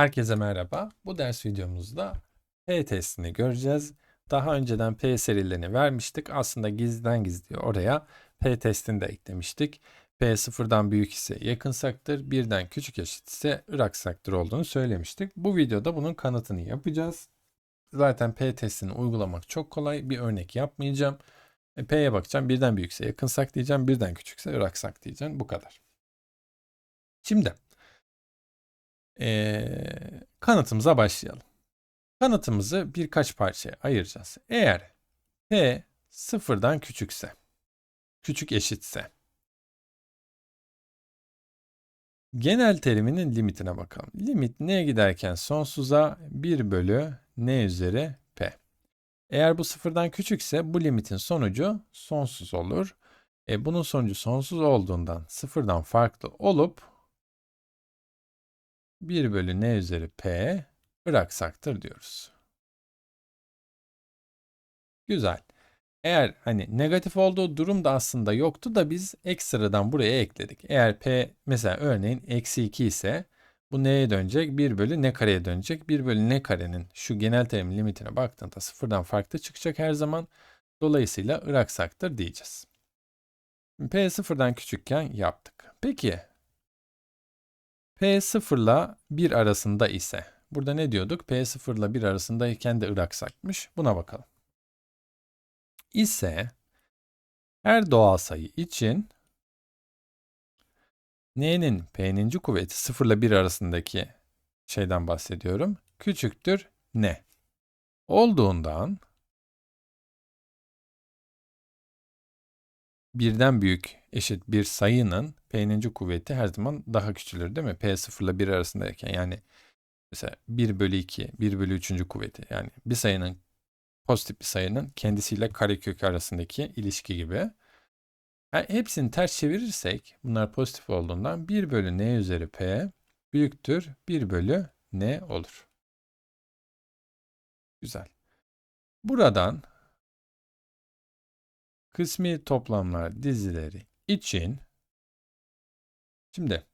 Herkese merhaba. Bu ders videomuzda P testini göreceğiz. Daha önceden P serilerini vermiştik. Aslında gizliden gizliye oraya P testini de eklemiştik. P sıfırdan büyük ise yakınsaktır, birden küçük eşit ise ıraksaktır olduğunu söylemiştik. Bu videoda bunun kanıtını yapacağız. Zaten P testini uygulamak çok kolay. Bir örnek yapmayacağım. E, P'ye bakacağım. Birden büyükse yakınsak diyeceğim. Birden küçükse ıraksak diyeceğim. Bu kadar. Şimdi ee, kanıtımıza başlayalım. Kanıtımızı birkaç parçaya ayıracağız. Eğer P sıfırdan küçükse, küçük eşitse, genel teriminin limitine bakalım. Limit n'ye giderken sonsuza 1 bölü n üzeri p. Eğer bu sıfırdan küçükse bu limitin sonucu sonsuz olur. E, bunun sonucu sonsuz olduğundan sıfırdan farklı olup 1 bölü n üzeri p bıraksaktır diyoruz. Güzel. Eğer hani negatif olduğu durum da aslında yoktu da biz ekstradan buraya ekledik. Eğer p mesela örneğin eksi 2 ise bu neye dönecek? 1 bölü n kareye dönecek. 1 bölü n karenin şu genel terim limitine baktığında sıfırdan farklı çıkacak her zaman. Dolayısıyla ıraksaktır diyeceğiz. P sıfırdan küçükken yaptık. Peki P 0 ile 1 arasında ise, burada ne diyorduk? P 0 ile 1 arasındayken de ıraksakmış. Buna bakalım. İse her doğal sayı için n'nin p'ninci kuvveti 0 ile 1 arasındaki şeyden bahsediyorum. Küçüktür n. Olduğundan birden büyük eşit bir sayının p'ninci kuvveti her zaman daha küçülür değil mi? p 0 ile 1 arasındayken yani mesela 1 bölü 2, 1 bölü 3. kuvveti yani bir sayının pozitif bir sayının kendisiyle karekök arasındaki ilişki gibi. Yani hepsini ters çevirirsek bunlar pozitif olduğundan 1 bölü n üzeri p büyüktür 1 bölü n olur. Güzel. Buradan kısmi toplamlar dizileri için şimdi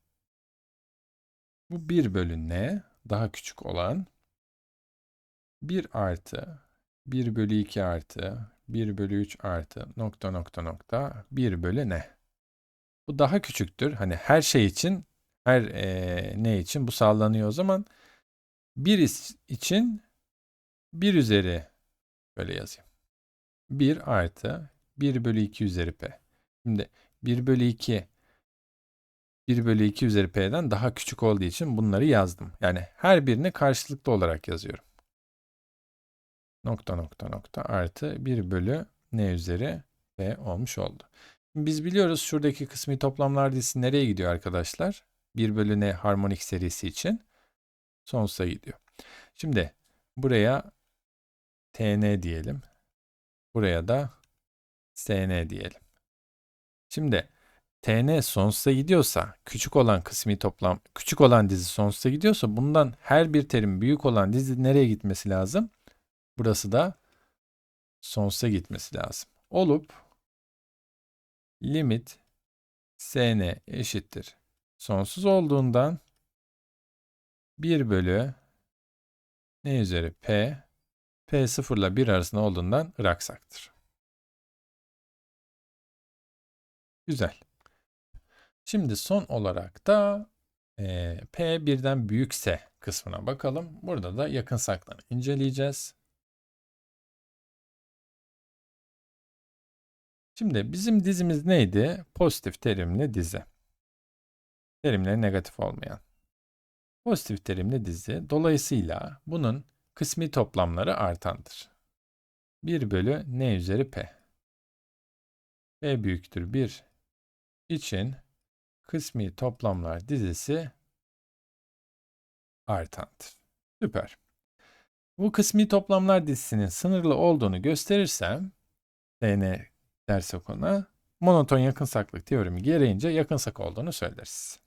bu 1 bölü n daha küçük olan 1 artı 1 bölü 2 artı 1 bölü 3 artı nokta nokta nokta 1 bölü n. Bu daha küçüktür. Hani her şey için her e, ne için bu sağlanıyor o zaman 1 için 1 üzeri böyle yazayım. 1 artı 1 bölü 2 üzeri p. Şimdi 1 bölü 2 1 bölü 2 üzeri p'den daha küçük olduğu için bunları yazdım. Yani her birini karşılıklı olarak yazıyorum. Nokta nokta nokta artı 1 bölü n üzeri p olmuş oldu. Biz biliyoruz şuradaki kısmi toplamlar dizisi nereye gidiyor arkadaşlar? 1 bölü n harmonik serisi için sonsuza gidiyor. Şimdi buraya tn diyelim. Buraya da sn diyelim. Şimdi tn sonsuza gidiyorsa, küçük olan kısmi toplam, küçük olan dizi sonsuza gidiyorsa bundan her bir terim büyük olan dizi nereye gitmesi lazım? Burası da sonsuza gitmesi lazım. Olup limit sn eşittir. Sonsuz olduğundan 1 bölü ne üzeri p p 0 ile 1 arasında olduğundan ıraksaktır. Güzel. Şimdi son olarak da e, P birden büyükse kısmına bakalım. Burada da yakın saklarını inceleyeceğiz. Şimdi bizim dizimiz neydi? Pozitif terimli dizi. Terimleri negatif olmayan. Pozitif terimli dizi. Dolayısıyla bunun kısmi toplamları artandır. 1 bölü n üzeri p. p büyüktür 1 için kısmi toplamlar dizisi artandır. Süper. Bu kısmi toplamlar dizisinin sınırlı olduğunu gösterirsem DN ders okuna monoton yakınsaklık teoremi gereğince yakınsak olduğunu söyleriz.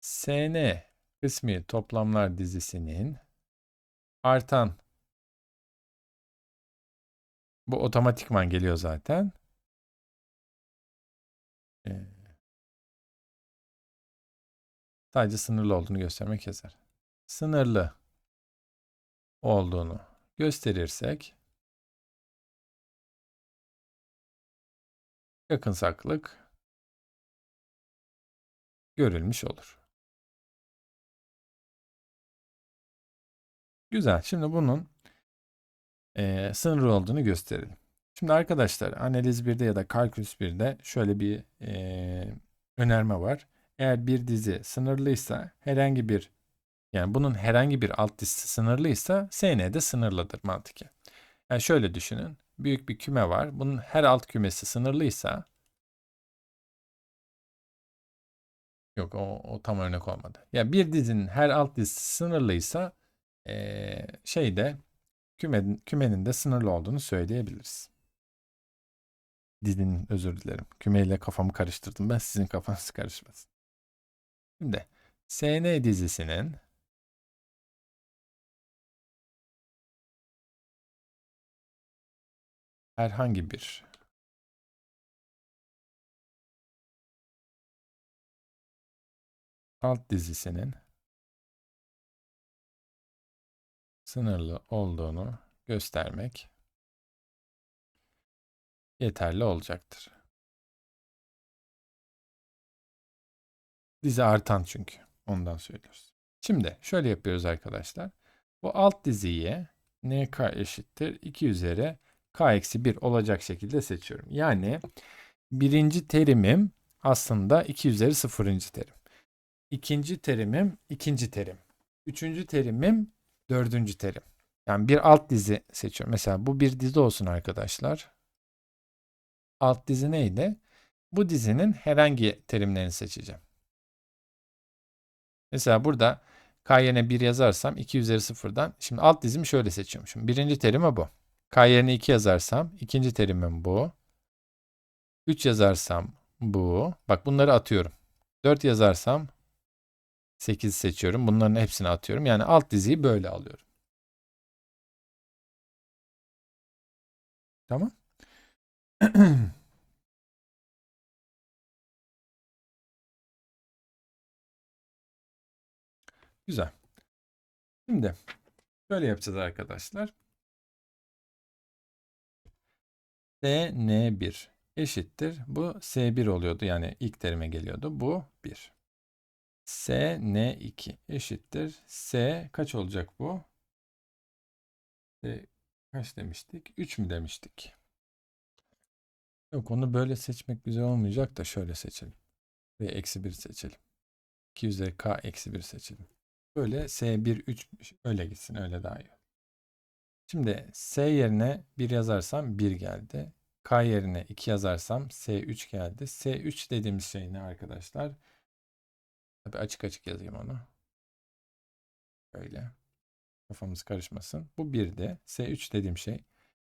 SN kısmi toplamlar dizisinin artan bu otomatikman geliyor zaten. Sadece sınırlı olduğunu göstermek yeter. Sınırlı olduğunu gösterirsek yakınsaklık görülmüş olur. Güzel. Şimdi bunun e, sınırlı olduğunu gösterelim. Şimdi arkadaşlar analiz 1'de ya da kalkülüs 1'de şöyle bir e, önerme var. Eğer bir dizi sınırlıysa herhangi bir yani bunun herhangi bir alt dizisi sınırlıysa SN de sınırlıdır mantıken. Yani şöyle düşünün. Büyük bir küme var. Bunun her alt kümesi sınırlıysa Yok o, o tam örnek olmadı. Ya yani bir dizinin her alt dizisi sınırlıysa ee, şeyde kümenin, kümenin de sınırlı olduğunu söyleyebiliriz. Dizinin özür dilerim. Kümeyle kafamı karıştırdım. Ben sizin kafanız karışmasın. Şimdi SN dizisinin herhangi bir alt dizisinin sınırlı olduğunu göstermek yeterli olacaktır. Dizi artan çünkü. Ondan söylüyoruz. Şimdi şöyle yapıyoruz arkadaşlar. Bu alt diziyi nk eşittir 2 üzeri k eksi 1 olacak şekilde seçiyorum. Yani birinci terimim aslında 2 üzeri sıfırıncı terim. İkinci terimim ikinci terim. Üçüncü terimim dördüncü terim. Yani bir alt dizi seçiyorum. Mesela bu bir dizi olsun arkadaşlar. Alt dizi neydi? Bu dizinin herhangi terimlerini seçeceğim. Mesela burada k yerine 1 yazarsam 2 üzeri 0'dan. Şimdi alt dizimi şöyle seçiyormuşum. Birinci terimi bu. K yerine 2 yazarsam ikinci terimim bu. 3 yazarsam bu. Bak bunları atıyorum. 4 yazarsam 8 seçiyorum. Bunların hepsini atıyorum. Yani alt diziyi böyle alıyorum. Tamam. Güzel. Şimdi şöyle yapacağız arkadaşlar. SN1 eşittir. Bu S1 oluyordu. Yani ilk terime geliyordu. Bu 1. SN2 eşittir. S kaç olacak bu? S kaç demiştik? 3 mü demiştik? Yok onu böyle seçmek güzel olmayacak da şöyle seçelim. Ve eksi 1 seçelim. 2 üzeri k eksi 1 seçelim. Böyle S1 3 öyle gitsin öyle daha iyi. Şimdi S yerine 1 yazarsam 1 geldi. K yerine 2 yazarsam S3 geldi. S3 dediğimiz şey ne arkadaşlar? Tabii açık açık yazayım onu. Böyle. Kafamız karışmasın. Bu 1'de. S3 dediğim şey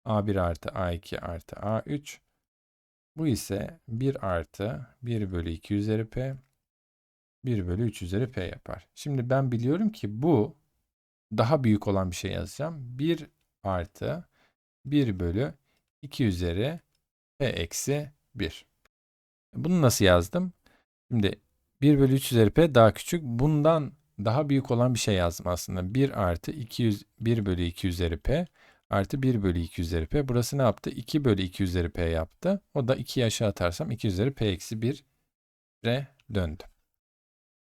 A1 artı A2 artı A3. Bu ise 1 artı 1 bölü 2 üzeri P. 1 bölü 3 üzeri P yapar. Şimdi ben biliyorum ki bu daha büyük olan bir şey yazacağım. 1 artı 1 bölü 2 üzeri P eksi 1. Bunu nasıl yazdım? Şimdi 1 bölü 3 üzeri P daha küçük. Bundan daha büyük olan bir şey yazdım aslında. 1 artı 200, 1 bölü 2 üzeri P artı 1 bölü 2 üzeri P. Burası ne yaptı? 2 bölü 2 üzeri P yaptı. O da 2'yi aşağı atarsam 2 üzeri P eksi 1'e döndü.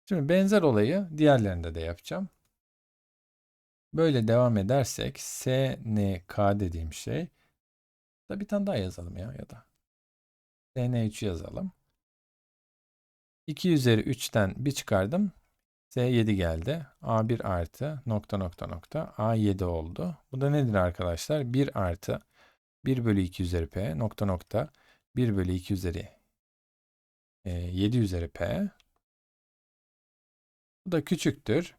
Şimdi benzer olayı diğerlerinde de yapacağım. Böyle devam edersek SNK dediğim şey da bir tane daha yazalım ya ya da SN3 yazalım. 2 üzeri 3'ten bir çıkardım. S7 geldi. A1 artı nokta nokta nokta A7 oldu. Bu da nedir arkadaşlar? 1 artı 1 bölü 2 üzeri P nokta nokta 1 bölü 2 üzeri e, 7 üzeri P. Bu da küçüktür.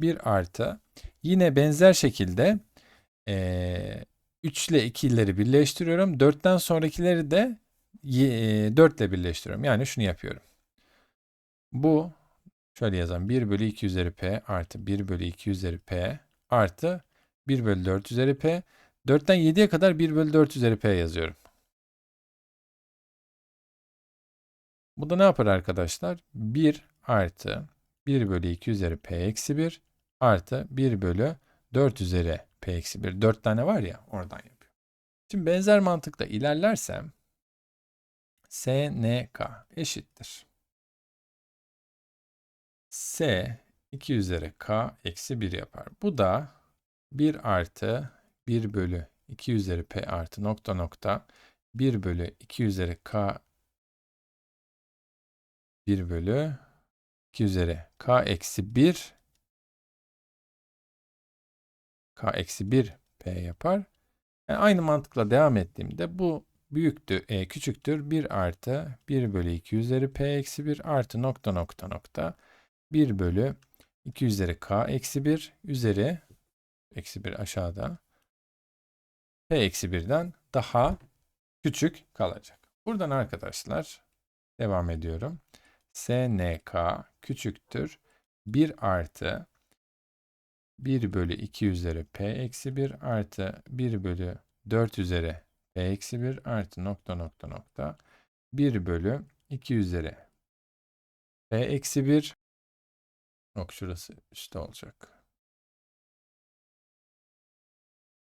1 artı. Yine benzer şekilde e, 3 ile 2'leri birleştiriyorum. 4'ten sonrakileri de e, 4 ile birleştiriyorum. Yani şunu yapıyorum. Bu şöyle yazalım. 1 bölü 2 üzeri p artı 1 bölü 2 üzeri p artı 1 bölü 4 üzeri p. 4'ten 7'ye kadar 1 bölü 4 üzeri p yazıyorum. Bu da ne yapar arkadaşlar? 1 artı 1 bölü 2 üzeri p eksi 1 artı 1 bölü 4 üzeri p eksi 1. 4 tane var ya oradan yapıyor. Şimdi benzer mantıkla ilerlersem SNK eşittir. S 2 üzeri k eksi 1 yapar. Bu da 1 artı 1 bölü 2 üzeri p artı nokta nokta 1 bölü 2 üzeri k 1 bölü 2 üzeri k eksi 1 k eksi 1 p yapar. Yani aynı mantıkla devam ettiğimde bu büyüktür, e, küçüktür 1 artı 1 bölü 2 üzeri p eksi 1 artı nokta nokta nokta 1 bölü 2 üzeri k eksi 1 üzeri eksi 1 aşağıda p eksi 1'den daha küçük kalacak. Buradan arkadaşlar devam ediyorum. SNK küçüktür 1 artı 1 bölü 2 üzeri p eksi 1 artı 1 bölü 4 üzeri p eksi 1 artı nokta nokta nokta 1 bölü 2 üzeri p eksi 1 yok şurası üstte olacak.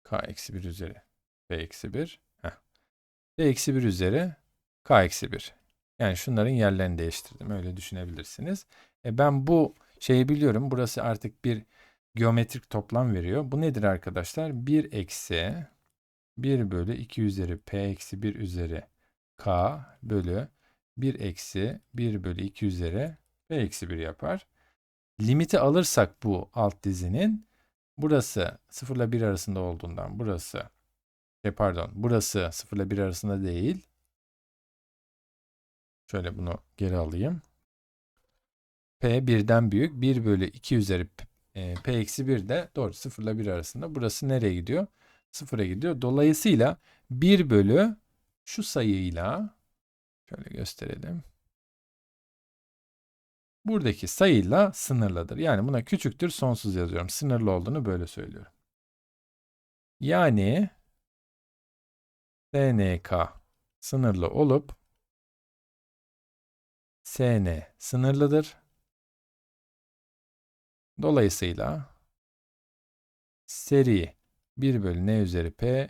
k eksi 1 üzeri p eksi 1 Heh. p eksi 1 üzeri k eksi 1 yani şunların yerlerini değiştirdim öyle düşünebilirsiniz. E ben bu şeyi biliyorum burası artık bir geometrik toplam veriyor. Bu nedir arkadaşlar? 1 eksi 1 bölü 2 üzeri p eksi 1 üzeri k bölü 1 eksi 1 bölü 2 üzeri p eksi 1 yapar. Limiti alırsak bu alt dizinin burası 0 ile 1 arasında olduğundan burası şey pardon burası 0 ile 1 arasında değil. Şöyle bunu geri alayım. P birden büyük 1 bölü 2 üzeri p, e, eksi 1 de doğru 0 ile 1 arasında. Burası nereye gidiyor? 0'a gidiyor. Dolayısıyla 1 bölü şu sayıyla şöyle gösterelim. Buradaki sayıyla sınırlıdır. Yani buna küçüktür sonsuz yazıyorum. Sınırlı olduğunu böyle söylüyorum. Yani SNK sınırlı olup SN sınırlıdır. Dolayısıyla seri 1 bölü n üzeri p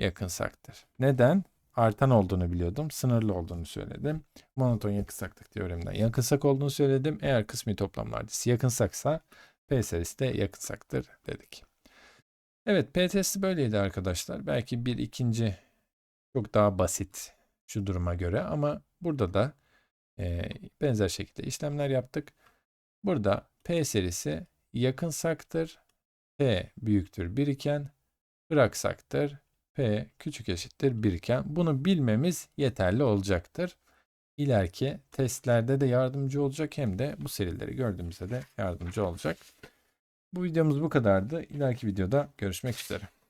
yakınsaktır. Neden? Artan olduğunu biliyordum. Sınırlı olduğunu söyledim. Monoton yakınsaklık teoreminden yakınsak olduğunu söyledim. Eğer kısmi toplamlar dizisi yakınsaksa p serisi de yakınsaktır dedik. Evet p testi böyleydi arkadaşlar. Belki bir ikinci çok daha basit şu duruma göre ama burada da e, benzer şekilde işlemler yaptık. Burada P serisi yakınsaktır. P büyüktür 1 iken bıraksaktır. P küçük eşittir 1 iken bunu bilmemiz yeterli olacaktır. İleriki testlerde de yardımcı olacak hem de bu serileri gördüğümüzde de yardımcı olacak. Bu videomuz bu kadardı. İleriki videoda görüşmek üzere.